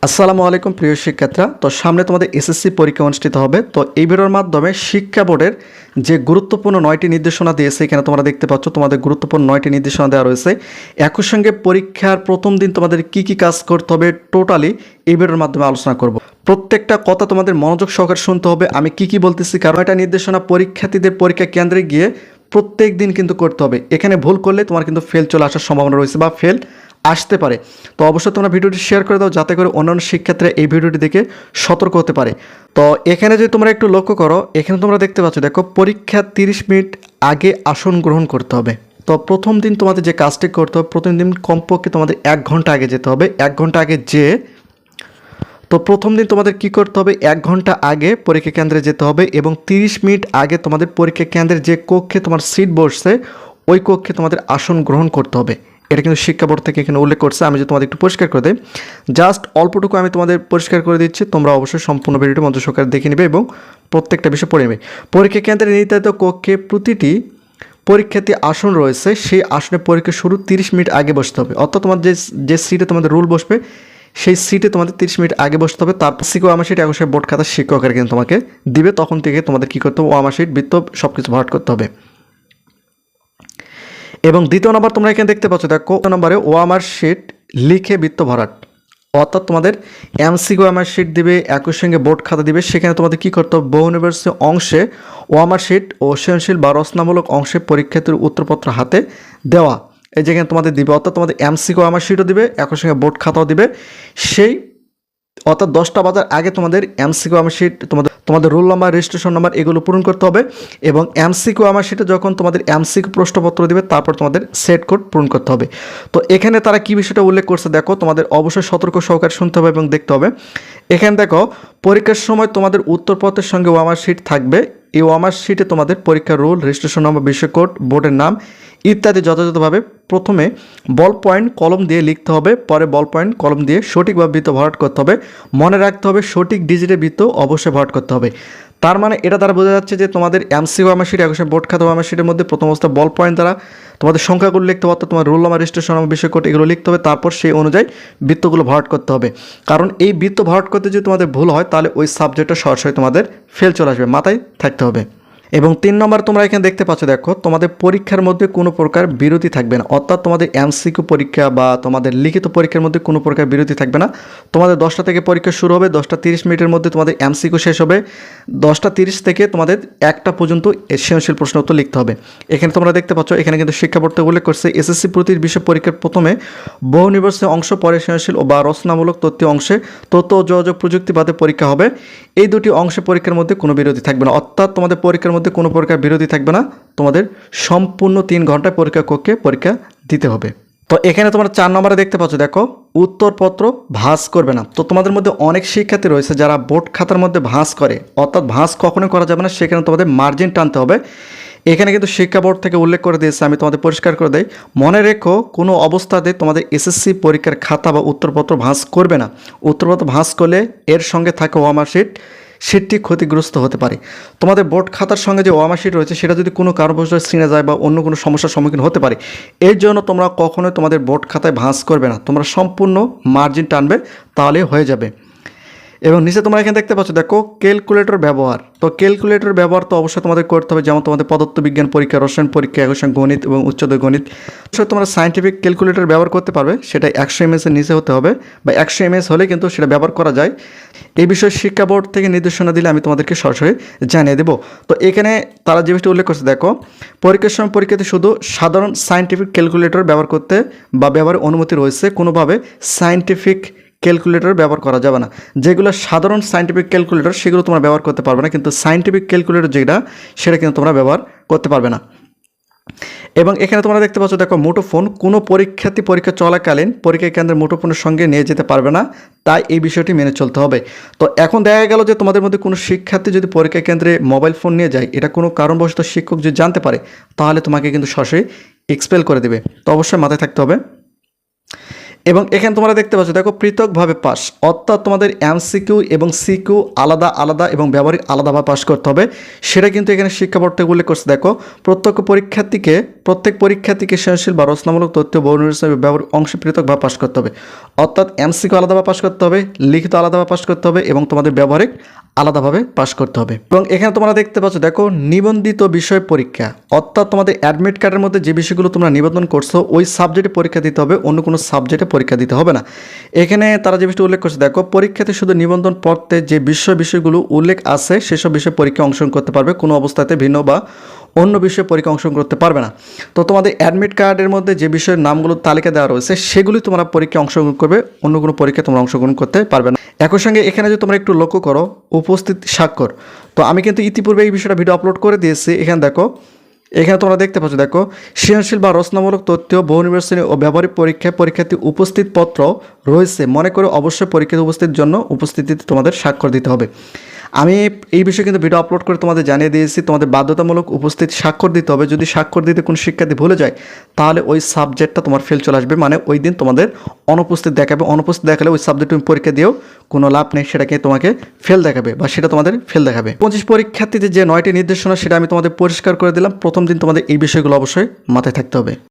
আসসালামু আলাইকুম, প্রিয় শিক্ষার্থীরা। তো সামনে তোমাদের এসএসসি পরীক্ষা অনুষ্ঠিত হবে। তো এই ভিডিওর মাধ্যমে শিক্ষা বোর্ডের যে গুরুত্বপূর্ণ নয়টি নির্দেশনা দিয়েছে, এখানে তোমরা দেখতে পাচ্ছ, তোমাদের গুরুত্বপূর্ণ নয়টি নির্দেশনা দেওয়া রয়েছে। একই সঙ্গে পরীক্ষার প্রথম দিন তোমাদের কি কি কাজ করতে হবে, টোটালি এই ভিডিওর মাধ্যমে আলোচনা করব। প্রত্যেকটা কথা তোমাদের মনোযোগ সহকারে শুনতে হবে। আমি কি কি বলতেছি, কারণ এটা নির্দেশনা পরীক্ষার্থীদের পরীক্ষা কেন্দ্রে গিয়ে প্রত্যেক দিন কিন্তু করতে হবে। এখানে ভুল করলে তোমার কিন্তু ফেল চলে আসার সম্ভাবনা রয়েছে বা ফেল আসতে পারে। তো অবশ্যই তোমরা ভিডিওটি শেয়ার করে দাও, যাতে করে অন্যান্য শিক্ষার্থীরা এই ভিডিওটি দেখে সতর্ক হতে পারে। তো এখানে যদি তোমরা একটু লক্ষ্য করো, এখানে তোমরা দেখতে পাচ্ছ, দেখো পরীক্ষা তিরিশ মিনিট আগে আসন গ্রহণ করতে হবে। তো প্রথম দিন তোমাদের যে কাজটি করতে হবে, প্রথম দিন কমপক্ষে তোমাদের এক ঘণ্টা আগে যেতে হবে। এক ঘণ্টা আগে যে, তো প্রথম দিন তোমাদের কি করতে হবে, এক ঘণ্টা আগে পরীক্ষা কেন্দ্রে যেতে হবে এবং তিরিশ মিনিট আগে তোমাদের পরীক্ষা কেন্দ্রের যে কক্ষে তোমার সিট বসছে, ওই কক্ষে তোমাদের আসন গ্রহণ করতে হবে। এটা কিন্তু শিক্ষা বোর্ড থেকে এখানে উল্লেখ করছে। আমি যদি তোমাদের একটু পরিষ্কার করে দিই। জাস্ট অল্পটুকু আমি তোমাদের পরিষ্কার করে দিচ্ছি। তোমরা অবশ্যই সম্পূর্ণ ভিডিওটি মন্ত্র সরকার দেখে নেবে এবং প্রত্যেকটা বিষয় পড়ে নেবে। পরীক্ষা কেন্দ্রে নির্ধারিত কক্ষে প্রতিটি পরীক্ষার্থী আসন রয়েছে। সেই আসনে পরীক্ষা শুরু তিরিশ মিনিট আগে বসতে হবে। অর্থাৎ তোমার যে যে সিটে তোমাদের রুল বসবে, সেই সিটে তোমাদের তিরিশ মিনিট আগে বসতে হবে। তারপর সিকো সিট অবশ্যই বোর্ড খাতার শিক্ষকের কিন্তু তোমাকে দিবে। তখন থেকে তোমাদের কী করতে হবে? ও আমার সিট বৃত্ত সব কিছু ভরাট করতে হবে। এবং দ্বিতীয় নম্বর তোমরা এখানে দেখতে পাচ্ছ, দেখো নম্বরে ও আমার শিট লিখে বৃত্ত ভরাট। অর্থাৎ তোমাদের এমসিগো আমার শিট দিবে, একই সঙ্গে বোর্ড খাতা দিবে, সেখানে তোমাদের কী করতে হবে? বহু নির্বাচনী অংশে ও আমার শিট ও সৃজনশীল বা রচনামূলক অংশে পরীক্ষার্থীর উত্তরপত্র হাতে দেওয়া। এই যেখানে তোমাদের দিবে, অর্থাৎ তোমাদের এমসিগো আমার শিটও দিবে, একই সঙ্গে বোর্ড খাতাও দিবে। সেই অর্থাৎ দশটা বাজার আগে তোমাদের এমসিকিউ আমার তোমাদের তোমাদের রোল নাম্বার রেজিস্ট্রেশন নাম্বার এগুলো পূরণ করতে হবে এবং এমসিকিউ আমার শিটে যখন তোমাদের এমসিকিউ প্রশ্নপত্র দেবে, তারপর তোমাদের সেট কোড পূরণ করতে হবে। তো এখানে তারা কী বিষয়টা উল্লেখ করছে দেখো, তোমাদের অবশ্যই সতর্ক সহকারে শুনতে হবে এবং দেখতে হবে। এখানে দেখো, পরীক্ষার সময় তোমাদের উত্তরপত্রের সঙ্গে ওয়ামার শিট থাকবে। এই ওয়ামার শিটে তোমাদের পরীক্ষার রোল রেজিস্ট্রেশন নম্বর বিশ্বকোড বোর্ডের নাম ইত্যাদি যথাযথভাবে প্রথমে বল পয়েন্ট কলম দিয়ে লিখতে হবে, পরে বল পয়েন্ট কলম দিয়ে সঠিকভাবে বৃত্ত ভরাট করতে হবে। মনে রাখতে হবে সঠিক ডিজিটের বৃত্ত অবশ্যই ভরাট করতে হবে। তার মানে এটা দ্বারা বোঝা যাচ্ছে যে তোমাদের এমসিও আমার শিট একশো বোর্ড খাতা আমার শিটের মধ্যে প্রথম অবস্থা বল পয়েন্ট দ্বারা তোমাদের সংখ্যাগুলো লিখতে হবে, অর্থাৎ তোমার রোল নাম্বার রেজিস্ট্রেশন নাম্বার বিষয় কোড এগুলো লিখতে হবে, তারপর সেই অনুযায়ী বৃত্তগুলো ভরাট করতে হবে। কারণ এই বৃত্ত ভরাট করতে যদি তোমাদের ভুল হয়, তাহলে ওই সাবজেক্টটা সরাসরি তোমাদের ফেল চলে আসবে, মাথায় থাকতে হবে। এবং তিন নম্বর তোমরা এখানে দেখতে পাচ্ছ, দেখো, তোমাদের পরীক্ষার মধ্যে কোনো প্রকার বিরতি থাকবে না। অর্থাৎ তোমাদের এমসিকিউ পরীক্ষা বা তোমাদের লিখিত পরীক্ষার মধ্যে কোনো প্রকার বিরতি থাকবে না। তোমাদের দশটা থেকে পরীক্ষা শুরু হবে, দশটা তিরিশ মিনিটের মধ্যে তোমাদের এমসিকিউ শেষ হবে। দশটা তিরিশ থেকে তোমাদের একটা পর্যন্ত সৃজনশীল প্রশ্ন উত্তর লিখতে হবে। এখানে তোমরা দেখতে পাচ্ছ, এখানে কিন্তু শিক্ষা উল্লেখ করছে। এসএসসি প্রতির বিষয় পরীক্ষার প্রথমে বহু নির্বাচনী অংশ, পরে সৃজনশীল বা রচনামূলক তথ্য অংশে তথ্য ও যোগাযোগ প্রযুক্তিবাদে পরীক্ষা হবে। এই দুটি অংশে পরীক্ষার মধ্যে কোনো বিরতি থাকবে না। অর্থাৎ তোমাদের পরীক্ষার মধ্যে কোনো প্রকার বিরতি থাকবে না। তোমাদের সম্পূর্ণ তিন ঘন্টায় পরীক্ষা কক্ষে পরীক্ষা দিতে হবে। তো এখানে তোমরা চার নম্বরে দেখতে পাচ্ছ, দেখো, উত্তরপত্র ভাঁজ করবে না। তো তোমাদের মধ্যে অনেক শিক্ষার্থী রয়েছে যারা বোর্ড খাতার মধ্যে ভাঁজ করে। অর্থাৎ ভাঁজ কখনোই করা যাবে না, সেখানে তোমাদের মার্জিন টানতে হবে। এখানে কিন্তু শিক্ষা বোর্ড থেকে উল্লেখ করে দিয়েছে, আমি তোমাদের পরিষ্কার করে দেই। মনে রেখো, কোনো অবস্থাতে তোমাদের এসএসসি পরীক্ষার খাতা বা উত্তরপত্র ভাঁজ করবে না। উত্তরপত্র ভাঁজ করলে এর সঙ্গে থাকে ওয়ামার শিট। শিটটি ক্ষতিগ্রস্ত হতে পারে। তোমাদের বোর্ড খাতার সঙ্গে যে ওয়ামা শিট রয়েছে, সেটা যদি কোনো কারণবশত ছিঁড়ে যায় বা অন্য কোনো সমস্যার সম্মুখীন হতে পারে, এর জন্য তোমরা কখনোই তোমাদের বোর্ড খাতায় ভাঁজ করবে না। তোমরা সম্পূর্ণ মার্জিন টানবে তাহলে হয়ে যাবে। এবং নিচে তোমরা এখানে দেখতে পাচ্ছ, দেখো ক্যালকুলেটর ব্যবহার। তো ক্যালকুলেটর ব্যবহার তো অবশ্যই তোমাদের করতে হবে, যেমন তোমাদের পদার্থ বিজ্ঞান পরীক্ষা, রসায়ন পরীক্ষা একই সঙ্গে গণিত এবং উচ্চতর গণিত। অবশ্যই তোমরা সাইন্টিফিক ক্যালকুলেটর ব্যবহার করতে পারবে, সেটা একশো এমএস এর নিচে হতে হবে বা একশো এমএস হলে কিন্তু সেটা ব্যবহার করা যায়। এই বিষয়ে শিক্ষা বোর্ড থেকে নির্দেশনা দিলে আমি তোমাদেরকে সরাসরি জানিয়ে দেবো। তো এখানে তারা যে বিষয়টি উল্লেখ করছে, দেখো, পরীক্ষার সময় পরীক্ষাতে শুধু সাধারণ সায়েন্টিফিক ক্যালকুলেটর ব্যবহার করতে বা ব্যবহারের অনুমতি রয়েছে, কোনোভাবে সাইন্টিফিক ক্যালকুলেটর ব্যবহার করা যাবে না। যেগুলো সাধারণ সাইন্টিফিক ক্যালকুলেটর সেগুলো তোমরা ব্যবহার করতে পারবে না, কিন্তু সাইন্টিফিক ক্যালকুলেটর যেটা, সেটা কিন্তু তোমরা ব্যবহার করতে পারবে না। এবং এখানে তোমরা দেখতে পাচ্ছ, দেখো, মুঠোফোন কোনো পরীক্ষার্থী পরীক্ষা চলাকালীন পরীক্ষা কেন্দ্রের মুঠোফোনের সঙ্গে নিয়ে যেতে পারবে না, তাই এই বিষয়টি মেনে চলতে হবে। তো এখন দেখা গেল যে তোমাদের মধ্যে কোনো শিক্ষার্থী যদি পরীক্ষা কেন্দ্রে মোবাইল ফোন নিয়ে যায়, এটা কোনো কারণবশত শিক্ষক যদি জানতে পারে, তাহলে তোমাকে কিন্তু সরাসরি এক্সপেল করে দেবে। তো অবশ্যই মাথায় থাকতে হবে। এবং এখানে তোমরা দেখতে পাচ্ছ, দেখো, পৃথকভাবে পাস। অর্থাৎ তোমাদের এমসিকিউ এবং সিকিউ আলাদা আলাদা এবং ব্যবহারিক আলাদাভাবে পাস করতে হবে। সেটা কিন্তু এখানে শিক্ষা শিক্ষাপত্র উল্লেখ করছে। দেখো প্রত্যেক পরীক্ষার্থীকে প্রত্যেক পরীক্ষার্থীকে সৃজনশীল বা রচনামূলক তথ্য, বহু ব্যবহারিক অংশে পৃথকভাবে পাস করতে হবে। অর্থাৎ এমসিকিউ আলাদাভাবে পাস করতে হবে, লিখিত আলাদাভাবে পাস করতে হবে এবং তোমাদের ব্যবহারিক আলাদাভাবে পাস করতে হবে। এবং এখানে তোমরা দেখতে পাচ্ছ, দেখো, নিবন্ধিত বিষয় পরীক্ষা। অর্থাৎ তোমাদের অ্যাডমিট কার্ডের মধ্যে যে বিষয়গুলো তোমরা নিবন্ধন করছ, ওই সাবজেক্টে পরীক্ষা দিতে হবে, অন্য কোনো সাবজেক্টে পরীক্ষা দিতে হবে না। এখানে তারা যে বিষয়টা উল্লেখ করছে, দেখো, পরীক্ষাতে শুধু নিবন্ধন পত্রে যে বিষয় বিষয়গুলো উল্লেখ আছে, সেসব বিষয়ে পরীক্ষা অংশগ্রহণ করতে পারবে, কোনো অবস্থাতে ভিন্ন বা অন্য বিষয়ে পরীক্ষা অংশগ্রহণ করতে পারবে না। তো তোমাদের অ্যাডমিট কার্ডের মধ্যে যে বিষয়ের নামগুলো তালিকা দেওয়া রয়েছে, সেগুলি তোমরা পরীক্ষা অংশগ্রহণ করবে, অন্য কোনো পরীক্ষায় তোমরা অংশগ্রহণ করতে পারবে না। একই সঙ্গে এখানে যদি তোমরা একটু লক্ষ্য করো, উপস্থিত স্বাক্ষর। তো আমি কিন্তু ইতিপূর্বে এই বিষয়টা ভিডিও আপলোড করে দিয়েছি। এখানে দেখো এখানে তোমরা দেখতে পাচ্ছ, দেখো, সৃজনশীল বা রচনামূলক তথ্য, বহু নির্বাচনী ও ব্যবহারিক পরীক্ষায় পরীক্ষার্থী উপস্থিত পত্র রয়েছে। মনে করে অবশ্যই পরীক্ষাতে উপস্থিতির জন্য উপস্থিতিতে তোমাদের স্বাক্ষর দিতে হবে। আমি এই বিষয়ে কিন্তু ভিডিও আপলোড করে তোমাদের জানিয়ে দিয়েছি। তোমাদের বাধ্যতামূলক উপস্থিত স্বাক্ষর দিতে হবে। যদি স্বাক্ষর দিতে কোনো শিক্ষার্থী ভুলে যায়, তাহলে ওই সাবজেক্টটা তোমার ফেল চলে আসবে। মানে ওই দিন তোমাদের অনুপস্থিত দেখাবে। অনুপস্থিত দেখালে ওই সাবজেক্ট তুমি পরীক্ষা দিয়েও কোনো লাভ নেই। সেটাকে তোমাকে ফেল দেখাবে বা সেটা তোমাদের ফেল দেখাবে। পঁচিশ পরীক্ষার্থীদের যে নয়টি নির্দেশনা, সেটা আমি তোমাদের পরিষ্কার করে দিলাম। প্রথম দিন তোমাদের এই বিষয়গুলো অবশ্যই মাথায় থাকতে হবে।